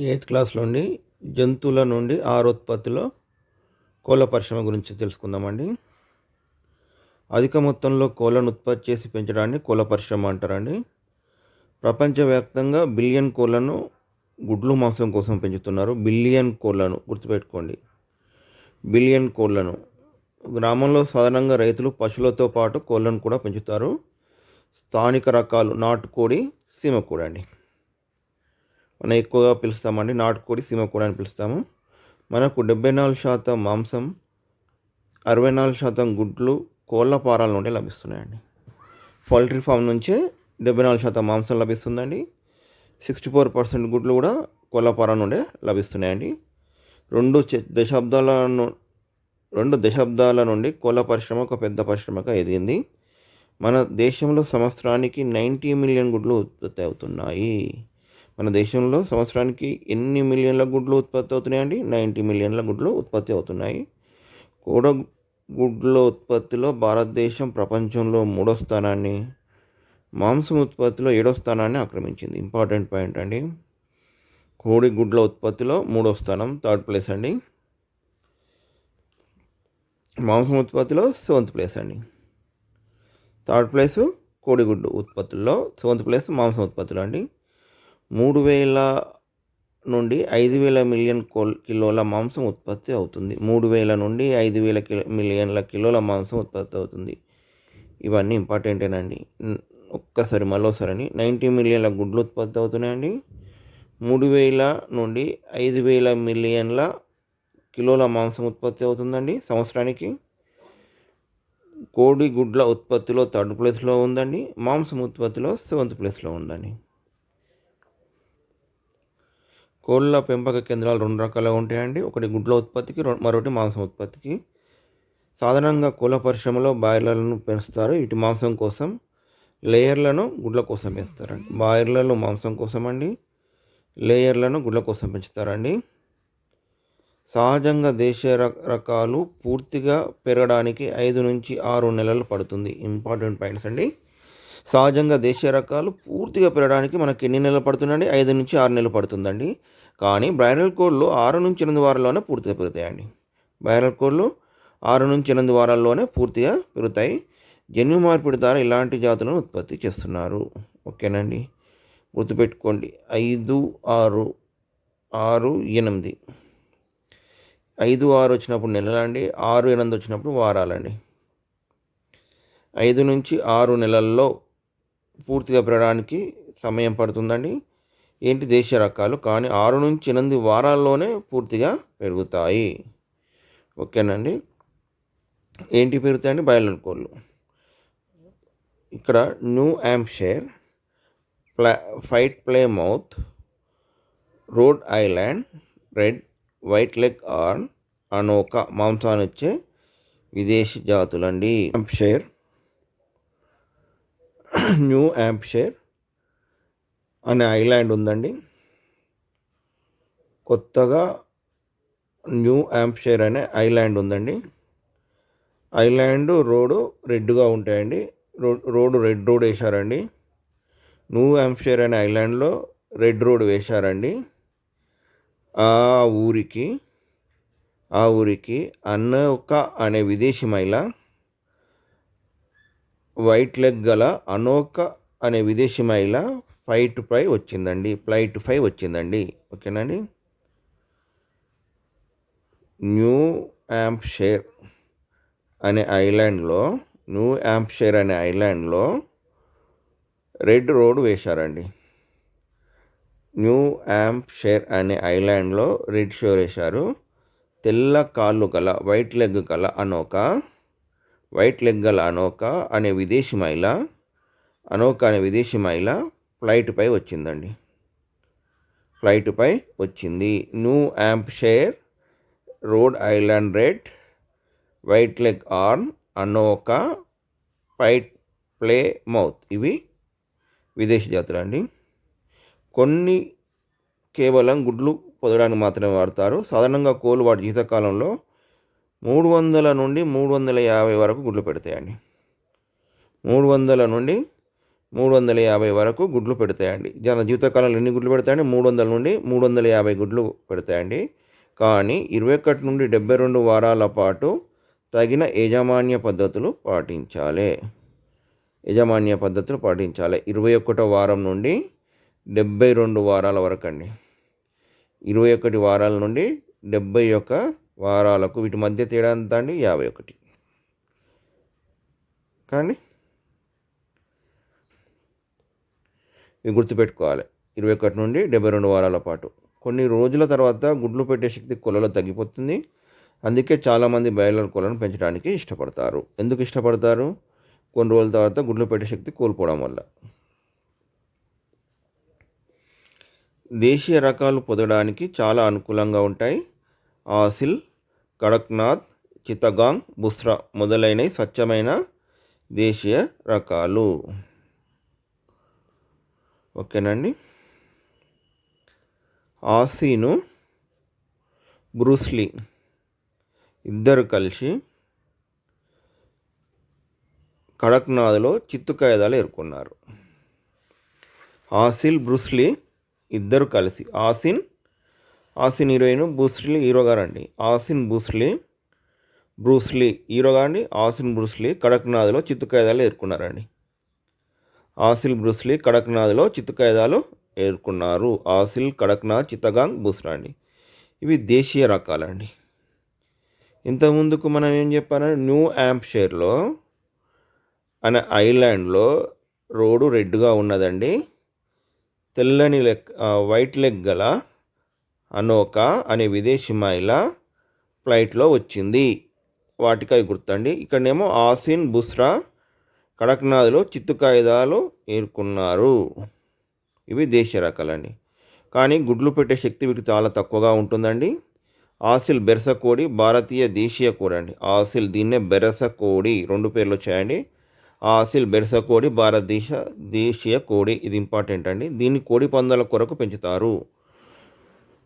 Eighth క్లాస్లోండి జంతువుల నుండి ఆరోత్పత్తిలో కోళ్ళ పరిశ్రమ గురించి తెలుసుకుందామండి. అధిక మొత్తంలో కోళ్ళను ఉత్పత్తి చేసి పెంచడాన్ని కోళ్ళ పరిశ్రమ అంటారండి. ప్రపంచవ్యాప్తంగా బిలియన్ కోళ్ళను గుడ్లు మాంసం కోసం పెంచుతున్నారు. బిలియన్ కోళ్ళను గుర్తుపెట్టుకోండి. బిలియన్ కోళ్ళను. గ్రామంలో సాధారణంగా రైతులు పశువులతో పాటు కోళ్ళను కూడా పెంచుతారు. స్థానిక రకాలు నాటుకోడి సీమకోడి అండి మనం ఎక్కువగా పిలుస్తామండి. నాటుకోడి సీమకోడి అని పిలుస్తాము. మనకు డెబ్బై నాలుగు శాతం మాంసం అరవై నాలుగు శాతం గుడ్లు కోళ్ళ పారాల నుండి లభిస్తున్నాయండి. పౌల్ట్రీ ఫామ్ నుంచే డెబ్బై నాలుగు శాతం మాంసం లభిస్తుందండి. సిక్స్టీ ఫోర్ పర్సెంట్ గుడ్లు కూడా కోళ్ళ పార నుండే లభిస్తున్నాయండి. రెండు దశాబ్దాల ను- రెండు దశాబ్దాల నుండి కోళ్ళ పరిశ్రమ ఒక పెద్ద పరిశ్రమగా ఎదిగింది. మన దేశంలో సంవత్సరానికి నైంటీ మిలియన్ గుడ్లు ఉత్పత్తి అవుతున్నాయి. మన దేశంలో సంవత్సరానికి ఎన్ని మిలియన్ల గుడ్లు ఉత్పత్తి అవుతున్నాయండి? నైంటీ మిలియన్ల గుడ్లు ఉత్పత్తి అవుతున్నాయి. కోడ గుడ్ల ఉత్పత్తిలో భారతదేశం ప్రపంచంలో మూడో స్థానాన్ని మాంసం ఉత్పత్తిలో ఏడో స్థానాన్ని ఆక్రమించింది. ఇంపార్టెంట్ పాయింట్ అండి. కోడి గుడ్ల ఉత్పత్తిలో మూడో స్థానం థర్డ్ ప్లేస్ అండి. మాంసం ఉత్పత్తిలో సెవెంత్ ప్లేస్ అండి. థర్డ్ ప్లేసు కోడిగుడ్డు ఉత్పత్తుల్లో సెవెంత్ ప్లేస్ మాంసం ఉత్పత్తులు అండి. మూడు వేల నుండి ఐదు వేల మిలియన్ కోల్ కిలోల మాంసం ఉత్పత్తి అవుతుంది. మూడు వేల నుండి ఐదు వేల కిలో మిలియన్ల కిలోల మాంసం ఉత్పత్తి అవుతుంది. ఇవన్నీ ఇంపార్టెంటేనండి ఒక్కసారి మరోసారి నైంటీ మిలియన్ల గుడ్లు ఉత్పత్తి అవుతున్నాయండి. మూడు వేల నుండి ఐదు వేల మిలియన్ల కిలోల మాంసం ఉత్పత్తి అవుతుందండి సంవత్సరానికి. కోడి గుడ్ల ఉత్పత్తిలో థర్డ్ ప్లేస్లో ఉందండి. మాంసం ఉత్పత్తిలో సెవెంత్ ప్లేస్లో ఉందండి. కోళ్ళ పెంపక కేంద్రాలు రెండు రకాలుగా ఉంటాయండి. ఒకటి గుడ్ల ఉత్పత్తికి మరొకటి మాంసం ఉత్పత్తికి. సాధారణంగా కోళ్ళ పరిశ్రమలో బాయిలర్లను పెంచుతారు. ఇటు మాంసం కోసం లేయర్లను గుడ్ల కోసం పెంచుతారండి. బాయిలర్లు మాంసం కోసం అండి లేయర్లను గుడ్ల కోసం పెంచుతారండి. సహజంగా దేశ రకాలు పూర్తిగా పెరగడానికి ఐదు నుంచి ఆరు నెలలు పడుతుంది. ఇంపార్టెంట్ పాయింట్స్ అండి. సహజంగా దేశీయ రకాలు పూర్తిగా పెరగడానికి మనకి ఎన్ని నెలలు పడుతుందండి? ఐదు నుంచి ఆరు నెలలు పడుతుందండి. కానీ బ్రైడల్ కోడ్లో ఆరు నుంచి ఎనిమిది వారాల్లోనే పూర్తిగా పెరుగుతాయండి. బ్రైడల్ కోడ్లు ఆరు నుంచి ఎనిమిది వారాల్లోనే పూర్తిగా పెరుగుతాయి. జన్యు మార్పిడి ద్వారా ఇలాంటి జాతులను ఉత్పత్తి చేస్తున్నారు. ఓకేనండి. గుర్తుపెట్టుకోండి. ఐదు ఆరు ఆరు ఎనిమిది. ఐదు ఆరు వచ్చినప్పుడు నెలలండి. ఆరు ఎనిమిది వచ్చినప్పుడు వారాలండి. ఐదు నుంచి ఆరు నెలల్లో పూర్తిగా పెరగడానికి సమయం పడుతుందండి. ఏంటి దేశీయ రకాలు? కానీ ఆరు నుంచి ఎనిమిది వారాల్లోనే పూర్తిగా పెరుగుతాయి. ఓకేనండి. ఏంటి పెరుగుతాయండి? బయలర్ కోళ్ళు ఇక్కడ న్యూ యాంప్షైర్ ప్లా fight Plymouth Rhode Island red white Leghorn అనోక మాంసాన్ని వచ్చే విదేశీ జాతులండి. యాంప్షైర్ న్యూ యాంప్షైర్ అనే ఐలాండ్ ఉందండి. కొత్తగా న్యూ యాంప్షైర్ అనే ఐలాండ్ ఉందండి. ఐలాండ్ రోడ్ రెడ్గా ఉంటాయండి. రోడ్ రెడ్ రోడ్ వేశారండి. న్యూ యాంప్షైర్ అనే ఐలాండ్లో రెడ్ రోడ్ వేశారండి. ఆ ఊరికి ఆ ఊరికి అన్న ఒక అనే విదేశీ మహిళ వైట్ లెగ్ గల అనోక అనే విదేశీ మహిళ ఫైట్ పై వచ్చిందండి ఫ్లైట్ పై వచ్చిందండి. ఓకేనండి న్యూ యాంప్షైర్ అనే ఐలాండ్లో న్యూ యాంప్షైర్ అనే ఐలాండ్లో రెడ్ రోడ్ వేశారండి. న్యూ యాంప్షైర్ అనే ఐలాండ్లో రెడ్ షోర్ వేశారు. తెల్ల కాళ్ళు గల వైట్ లెగ్ గల అనొక వైట్ లెగ్ గల అనే విదేశీ మహిళ అనోకా అనే విదేశీ మహిళ ఫ్లైట్పై వచ్చిందండి. ఫ్లైట్పై వచ్చింది. New Hampshire Rhode Island red white Leghorn అనోకా fight Plymouth ఇవి విదేశీ జాతులు అండి కొన్ని కేవలం గుడ్లు పొదడానికి మాత్రమే వాడతారు. సాధారణంగా కోళ్ళు వాటి జీవితకాలంలో మూడు వందల నుండి మూడు వందల యాభై వరకు గుడ్లు పెడతాయండి. మూడు వందల నుండి మూడు వందల యాభై వరకు గుడ్లు పెడతాయండి. జన జీవితకాలంలో ఎన్ని గుడ్లు పెడతాయండి? మూడు వందల నుండి మూడు వందల యాభై గుడ్లు పెడతాయండి. కానీ ఇరవై ఒకటి నుండి డెబ్బై రెండు వారాల పాటు తగిన యాజమాన్య పద్ధతులు పాటించాలి. యాజమాన్య పద్ధతులు పాటించాలి. ఇరవై ఒకటో వారం నుండి డెబ్బై రెండు వారాల వరకు అండి ఇరవై ఒకటి వారాల నుండి డెబ్బై ఒక వారాలకు వీటి మధ్య తేడా ఎంత అండి? యాభై ఒకటి. కానీ ఇది గుర్తుపెట్టుకోవాలి. ఇరవై ఒకటి నుండి డెబ్బై రెండు వారాల పాటు. కొన్ని రోజుల తర్వాత గుడ్లు పెట్టే శక్తి కొలలో తగ్గిపోతుంది. అందుకే చాలామంది బాయిలర్ కోళ్ళను పెంచడానికి ఇష్టపడతారు. ఎందుకు ఇష్టపడతారు? కొన్ని రోజుల తర్వాత గుడ్లు పెట్టే శక్తి కోల్పోవడం వల్ల. దేశీయ రకాలు పొందడానికి చాలా అనుకూలంగా ఉంటాయి. ఆసిల్ కడక్నాథ్ చితగాంగ్ బుస్రా మొదలైనవి స్వచ్ఛమైన దేశీయ రకాలు. ఓకేనండి. ఆసీను బ్రూస్లీ ఇద్దరు కలిసి కడక్నాథ్లో చిత్తు కాయిదాలు ఎదుర్కొన్నారు ఆసిల్ బ్రూస్లీ ఇద్దరు కలిసి ఆసిన్ ఆసిన్ హీరోయిన్ బూస్లీ హీరో గారండి. Asin Bruce Lee Bruce Lee hero గారండి. ఆసిన్ బ్రూస్లీ కడక్నాథ్లో చిత్తుకాయదాలు ఏర్కొన్నారండి. ఎదుర్కొన్నారండి ఆసిల్ బ్రూస్లీ కడక్నాథ్లో చిత్తుకాయదాలు ఏర్కొన్నారు. ఎదుర్కొన్నారు ఆసిల్ కడక్నాథ్ చిత్తగాంగ్ బూస్లా అండి ఇవి దేశీయ రకాలండి. ఇంతకుముందుకు మనం ఏం చెప్పాలంటే న్యూ యాంప్షైర్లో అనే ఐలాండ్లో రోడ్డు రెడ్గా ఉన్నదండి. తెల్లని లెగ్ వైట్ లెగ్ గల అనోక అనే విదేశీ మహిళ ఫ్లైట్లో వచ్చింది. వాటికాయ గుర్తండి. ఇక్కడనేమో ఆసిన్ బుస్రా కడక్నాథ్లో చిత్తు కాయిదాలు ఏర్కొన్నారు. ఇవి దేశీయ రకాలండి. కానీ గుడ్లు పెట్టే శక్తి వీటికి చాలా తక్కువగా ఉంటుందండి. ఆసిల్ బెరస కోడి భారతీయ దేశీయ కోడి అండి. ఆసిల్ దీన్నే బెరస కోడి రెండు పేర్లు వచ్చాయండి. ఆసిల్ బెరస కోడి భారతదేశ దేశీయ కోడి. ఇది ఇంపార్టెంట్ అండి. దీన్ని కోడి పందాల కొరకు పెంచుతారు.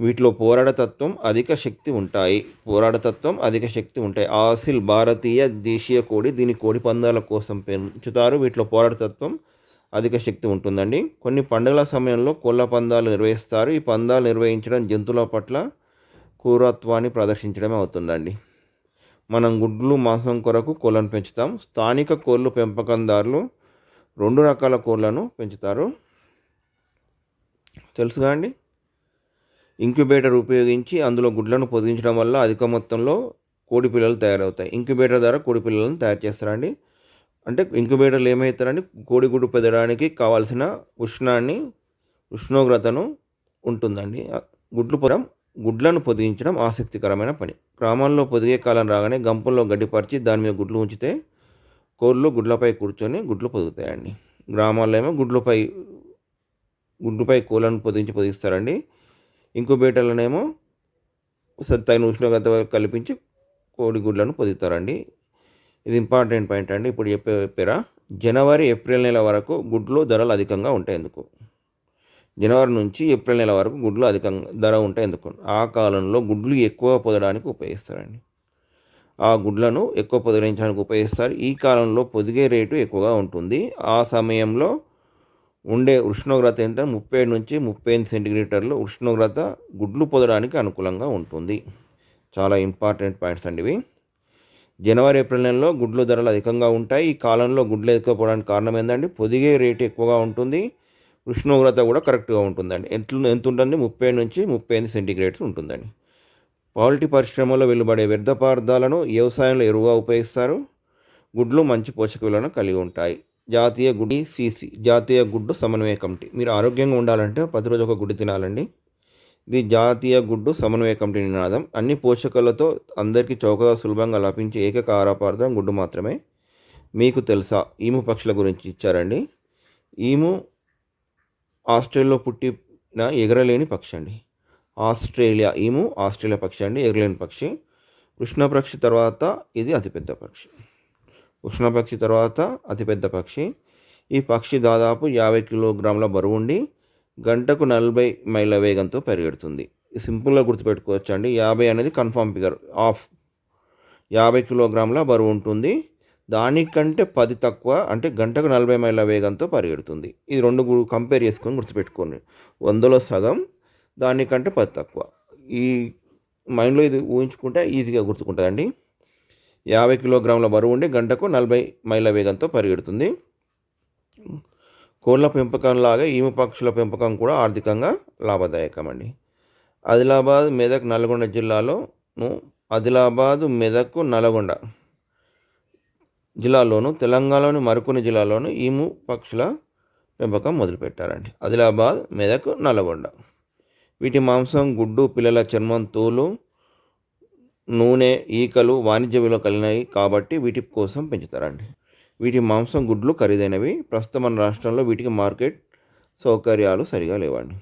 వీటిలో పోరాడతత్వం అధిక శక్తి ఉంటాయి. పోరాడతత్వం అధిక శక్తి ఉంటాయి. ఆసిల్ భారతీయ దేశీయ కోడి దీని కోడి పందాల కోసం పెంచుతారు. వీటిలో పోరాడతత్వం అధిక శక్తి ఉంటుందండి. కొన్ని పండుగల సమయంలో కోళ్ళ పందాలు నిర్వహిస్తారు. ఈ పందాలు నిర్వహించడం జంతువుల పట్ల క్రూరత్వాన్ని ప్రదర్శించడమే అవుతుందండి. మనం గుడ్లు మాంసం కొరకు కోళ్ళను పెంచుతాం. స్థానిక కోళ్ళు పెంపకందారులు రెండు రకాల కోళ్ళను పెంచుతారు. తెలుసుగా అండి? ఇంక్యుబేటర్ ఉపయోగించి అందులో గుడ్లను పొదిగించడం వల్ల అధిక మొత్తంలో కోడి పిల్లలు తయారవుతాయి. ఇంక్యుబేటర్ ద్వారా కోడి పిల్లలను తయారు చేస్తారండి. అంటే ఇంక్యుబేటర్లు ఏమవుతారండి కోడిగుడ్డు పెదడానికి కావాల్సిన ఉష్ణాన్ని ఉష్ణోగ్రతను ఉంటుందండి. గుడ్లు పొదం గుడ్లను పొదిగించడం ఆసక్తికరమైన పని. గ్రామాల్లో పొదిగే కాలం రాగానే గంపంలో గడ్డిపరిచి దాని మీద గుడ్లు ఉంచితే కోళ్ళు గుడ్లపై కూర్చొని గుడ్లు పొదుగుతాయండి. గ్రామాల్లో ఏమో గుడ్లపై గుడ్లపై కోళ్ళను పొదించి పొదిగిస్తారండి. ఇంకుబేటర్లనేమో తగిన ఉష్ణోగ్రత కల్పించి కోడి గుడ్లను పొదుగుతారండి ఇది ఇంపార్టెంట్ పాయింట్ అండి. ఇప్పుడు చెప్పే చెప్పారా జనవరి ఏప్రిల్ నెల వరకు గుడ్లు ధరలు అధికంగా ఉంటాయి ఎందుకు? జనవరి నుంచి ఏప్రిల్ నెల వరకు గుడ్లు అధికంగా ధర ఉంటాయి ఎందుకు? ఆ కాలంలో గుడ్లు ఎక్కువ పొదడానికి ఉపయోగిస్తారండి. ఆ గుడ్లను ఎక్కువ పొదిగించడానికి ఉపయోగిస్తారు. ఈ కాలంలో పొదిగే రేటు ఎక్కువగా ఉంటుంది. ఆ సమయంలో ఉండే ఉష్ణోగ్రత ఏంటంటే ముప్పై నుంచి ముప్పై ఎనిమిది సెంటీగ్రేటర్లు ఉష్ణోగ్రత గుడ్లు పొదడానికి అనుకూలంగా ఉంటుంది. చాలా ఇంపార్టెంట్ పాయింట్స్ అండి ఇవి. జనవరి ఏప్రిల్ నెలలో గుడ్లు ధరలు అధికంగా ఉంటాయి. ఈ కాలంలో గుడ్లు ఎదుకపోవడానికి కారణం ఏంటంటే పొదిగే రేటు ఎక్కువగా ఉంటుంది. ఉష్ణోగ్రత కూడా కరెక్ట్గా ఉంటుందండి. ఎంత ఎంత ఉంటుంది? ముప్పై నుంచి ముప్పై ఎనిమిది సెంటీగ్రేడ్స్ ఉంటుందండి. పౌల్టీ పరిశ్రమలో వెలువడే వ్యర్థ పదార్థాలను వ్యవసాయంలో ఎరువుగా ఉపయోగిస్తారు. గుడ్లు మంచి పోషక విలువను కలిగి ఉంటాయి. జాతీయ గుడి సీసీ జాతీయ గుడ్డు సమన్వయ కమిటీ. మీరు ఆరోగ్యంగా ఉండాలంటే ప్రతిరోజు ఒక గుడ్డు తినాలండి. ఇది జాతీయ గుడ్డు సమన్వయ కమిటీ నినాదం. అన్ని పోషకాలతో అందరికీ చౌకగా సులభంగా లభించే ఏకైక ఆహారపార్థం గుడ్డు మాత్రమే. మీకు తెలుసా ఈము పక్షుల గురించి ఇచ్చారండి. ఈము ఆస్ట్రేలియాలో పుట్టిన ఎగరలేని పక్షి అండి. ఆస్ట్రేలియా ఈము ఆస్ట్రేలియా పక్షి అండి ఎగరలేని పక్షి. కృష్ణపక్షి తర్వాత ఇది అతిపెద్ద పక్షి. ఉష్ణపక్షి తర్వాత అతిపెద్ద పక్షి. ఈ పక్షి దాదాపు యాభై కిలోగ్రాముల బరువు ఉండి గంటకు నలభై మైళ్ళ వేగంతో పరిగెడుతుంది. సింపుల్గా గుర్తుపెట్టుకోవచ్చు అండి యాభై అనేది కన్ఫామ్ ఫిగర్ ఆఫ్ యాభై కిలోగ్రాముల బరువు ఉంటుంది దానికంటే పది తక్కువ అంటే గంటకు నలభై మైళ్ళ వేగంతో పరిగెడుతుంది. ఇది రెండు కంపేర్ చేసుకొని గుర్తుపెట్టుకోండి. వందలో సగం దానికంటే పది తక్కువ. ఈ మైండ్లో ఇది ఊహించుకుంటే ఈజీగా గుర్తుకుంటుందండి. యాభై కిలోగ్రాముల బరువు ఉండి గంటకు నలభై మైళ్ళ వేగంతో పరిగెడుతుంది. కోళ్ళ పెంపకం లాగా ఈము పక్షుల పెంపకం కూడా ఆర్థికంగా లాభదాయకం అండి ఆదిలాబాద్ మెదక్ నల్గొండ జిల్లాలోను ఆదిలాబాద్ మెదక్ నల్గొండ జిల్లాలోను తెలంగాణలోని మరికొన్ని జిల్లాలోను ఈము పక్షుల పెంపకం మొదలుపెట్టారండి. ఆదిలాబాద్ మెదక్ నల్గొండ వీటి మాంసం గుడ్డు పిల్లల చర్మం తోలు నూనె ఈకలు వాణిజ్య విలువ కలిగినవి కాబట్టి వీటి కోసం పెంచుతారండి. వీటి మాంసం గుడ్లు ఖరీదైనవి. ప్రస్తుతం మన రాష్ట్రంలో వీటికి మార్కెట్ సౌకర్యాలు సరిగా లేవండి.